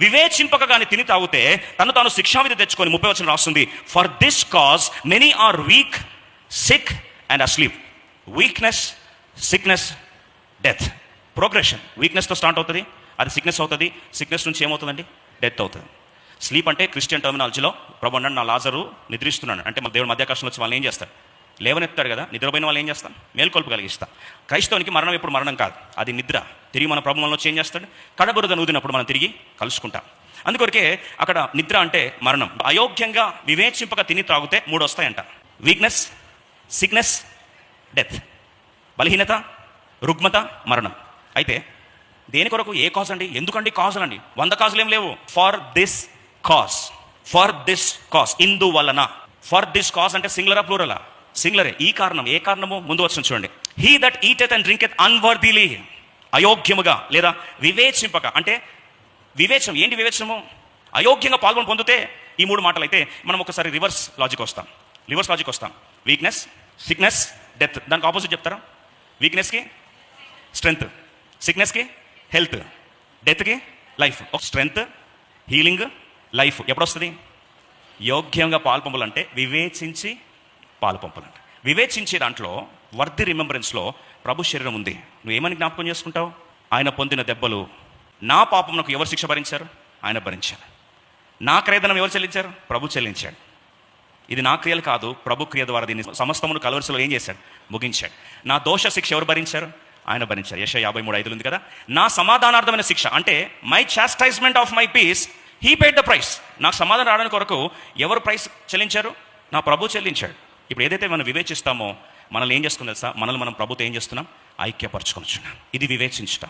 వివేచింపక కానీ తిని తాగితే తను తాను శిక్షావిధి తెచ్చుకొని ముప్పై వచ్చిన రాస్తుంది for this cause many are weak sick and asleep weakness sickness death progression వీక్నెస్తో start అవుతుంది. అది సిక్నెస్ అవుతుంది. సిక్నెస్ నుంచి ఏమవుతుందండి? డెత్ అవుతుంది. స్లీప్ అంటే క్రిస్టియన్ టర్మినాలజీలో ప్రభు నా లాజరు నిద్రిస్తున్నాడు అంటే మన దేవుడు మధ్యాకాశంలో వచ్చి వాళ్ళు ఏం చేస్తారు? లేవనెత్తాడు కదా నిద్రపోయిన వాళ్ళు ఏం చేస్తాం? మేల్కొల్పు కలిగిస్తాం. క్రైస్తవునికి మరణం ఎప్పుడు మరణం కాదు. అది నిద్ర. తిరిగి మన ప్రభు మనలో చేంజ్ చేస్తాడు? కడబురద నూదినప్పుడు మనం తిరిగి కలుసుకుంటాం. అందుకొరకే అక్కడ నిద్ర అంటే మరణం. అయోగ్యంగా వివేచింపక తిని త్రాగితే మూడు వస్తాయంట. వీక్నెస్ సిక్నెస్ డెత్ బలహీనత రుగ్మత మరణం. అయితే దేని కొరకు? ఏ కాజ్ అండి? ఎందుకండి కాజులు అండి వంద కాజులు ఏం లేవు. For this cause for this cause ఇందు వలన. ఫర్ దిస్ కాజ్ అంటే సింగులరా ప్లూరలా సింగులరే ఈ కారణం ఏ కారణము ముందు వచ్చిన చూడండి. He that eateth and drinketh unworthily అయోగ్యముగా లేదా వివేచింపక అంటే వివేచం ఏంటి వివేచనము? అయోగ్యంగా పాల్గొని పొందితే ఈ మూడు మాటలు అయితే మనం ఒకసారి రివర్స్ లాజిక్ వస్తాం. రివర్స్ లాజిక్ వస్తాం. వీక్నెస్ సిక్నెస్ డెత్ దానికి ఆపోజిట్ చెప్తారా? వీక్నెస్కి స్ట్రెంగ్త్ సిక్నెస్కి హెల్త్ డెత్కి లైఫ్ ఒక స్ట్రెంగ్త్ హీలింగ్ లైఫ్ ఎప్పుడొస్తుంది? యోగ్యంగా పాల్పంపులంటే వివేచించి పాలు పాల్పంపులంట వివేచించే దాంట్లో వర్ది రిమెంబరెన్స్లో ప్రభు శరీరం ఉంది. నువ్వు ఏమని జ్ఞాపకం చేసుకుంటావు? ఆయన పొందిన దెబ్బలు నా పాపమునకు ఎవరు శిక్ష భరించారు? ఆయన భరించారు. నా క్రయధనం ఎవరు చెల్లించారు? ప్రభు చెల్లించాడు. ఇది నా క్రియలు కాదు ప్రభు క్రియ ద్వారా దీన్ని సమస్తమును కలవరిసలో ఏం చేశాడు? ముగించాడు. నా దోష శిక్ష ఎవరు భరించారు? ఆయన భరించారు యశ యాభై మూడు ఐదులు ఉంది కదా? నా సమాధానార్థమైన శిక్ష అంటే my chastisement of my peace he paid the price నాకు సమాధానం రావడానికి కొరకు ఎవరు ప్రైస్ చెల్లించారు? నా ప్రభు చెల్లించాడు. ఇప్పుడు ఏదైతే మనం వివేచిస్తామో మనల్ని ఏం చేసుకుని తెలుసా? మనల్ని మనం ప్రభుత్వం ఏం చేస్తున్నాం? ఐక్యపరచుకొని ఇది వివేచించటం.